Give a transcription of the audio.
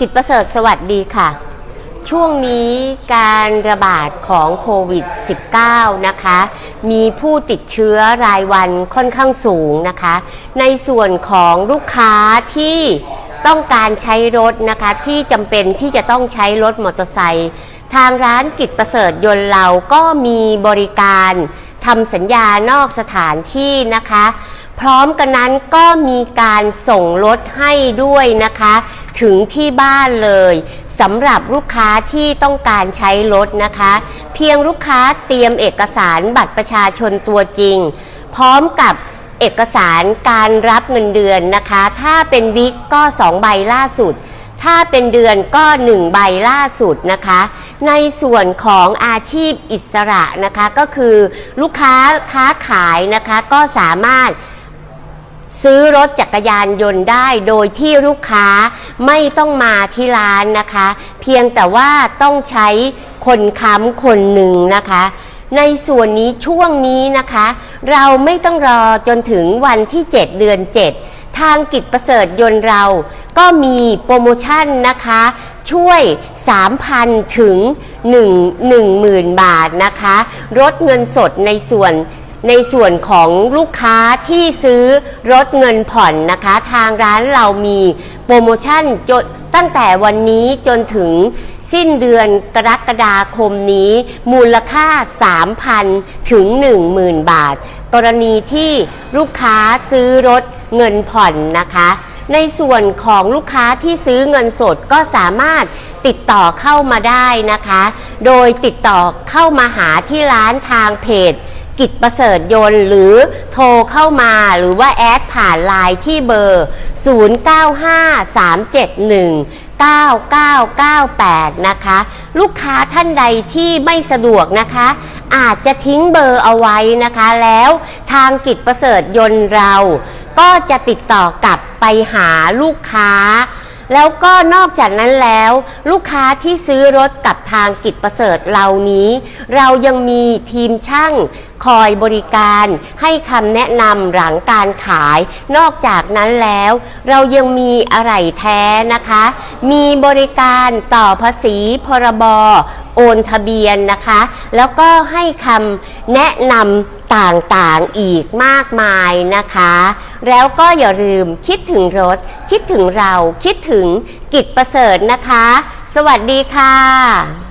กิจประเสริฐสวัสดีค่ะ ช่วงนี้การระบาดของโควิด -19 นะคะ มีผู้ติดเชื้อรายวันค่อนข้างสูงนะคะ ในส่วนของลูกค้าที่ต้องการใช้รถนะคะที่จำเป็นที่จะต้องใช้รถมอเตอร์ไซค์ทางร้านกิจประเสริฐยนต์เราก็มีบริการทำสัญญานอกสถานที่นะคะ พร้อมกันนั้นก็มีการส่งรถให้ด้วยนะคะ ถึงที่บ้านเลยสำหรับลูกค้าที่ต้องการใช้รถนะคะ เพียงลูกค้าเตรียมเอกสารบัตรประชาชนตัวจริง พร้อมกับเอกสารการรับเงินเดือนนะคะ ถ้าเป็นวิกก็2ใบล่าสุด ถ้าเป็นเดือนก็ 1 ใบล่าสุดนะคะ ในส่วนของอาชีพอิสระนะคะก็คือลูกค้าค้าขายนะคะก็สามารถ ซื้อรถจักรยานยนต์ได้โดยที่ลูกค้าไม่ต้องมาที่ร้านนะคะ เพียงแต่ว่าต้องใช้คนค้ำคนหนึ่งนะคะ ในส่วนนี้ช่วงนี้นะคะ เราไม่ต้องรอจนถึงวันที่ 7 เดือน 7 ทางกิจประเสริฐยนต์เราก็มีโปรโมชั่นนะคะ ช่วย 3,000 ถึง 1 10,000 บาทนะคะลดเงินสดในส่วน ในส่วนของลูกค้าที่ซื้อรถเงินผ่อนนะคะ ทางร้านเรามีโปรโมชั่นจนตั้งแต่วันนี้จนถึงสิ้นเดือนกรกฎาคมนี้ มูลค่า 3,000 ถึง 10,000 บาท กรณีที่ลูกค้าซื้อรถเงินผ่อนนะคะ ในส่วนของลูกค้าที่ซื้อเงินสดก็สามารถติดต่อเข้ามาได้นะคะ โดยติดต่อเข้ามาหาที่ร้านทางเพจ กิจประเสริฐยนต์หรือโทรเข้ามาหรือว่าแอดผ่านไลน์ที่เบอร์ 0953719998 นะคะ ลูกค้าท่านใดที่ไม่สะดวกนะคะ อาจจะทิ้งเบอร์เอาไว้นะคะ แล้วทางกิจประเสริฐยนต์เรา ก็จะติดต่อกลับไปหาลูกค้า แล้วก็นอกจากนั้นแล้ว ลูกค้าที่ซื้อรถกับทางกิจประเสริฐเหล่านี้ เรายังมีทีมช่างคอยบริการให้คำแนะนำหลังการขาย นอกจากนั้นแล้ว เรายังมีอะไรแท้นะคะ มีบริการต่อภาษีพรบ โอนทะเบียนนะคะ แล้วก็ให้คำแนะนำต่างๆอีกมากมายนะคะ แล้วก็อย่าลืมคิดถึงรถ คิดถึงเราคิดถึงกิจประเสริฐนะคะ สวัสดีค่ะ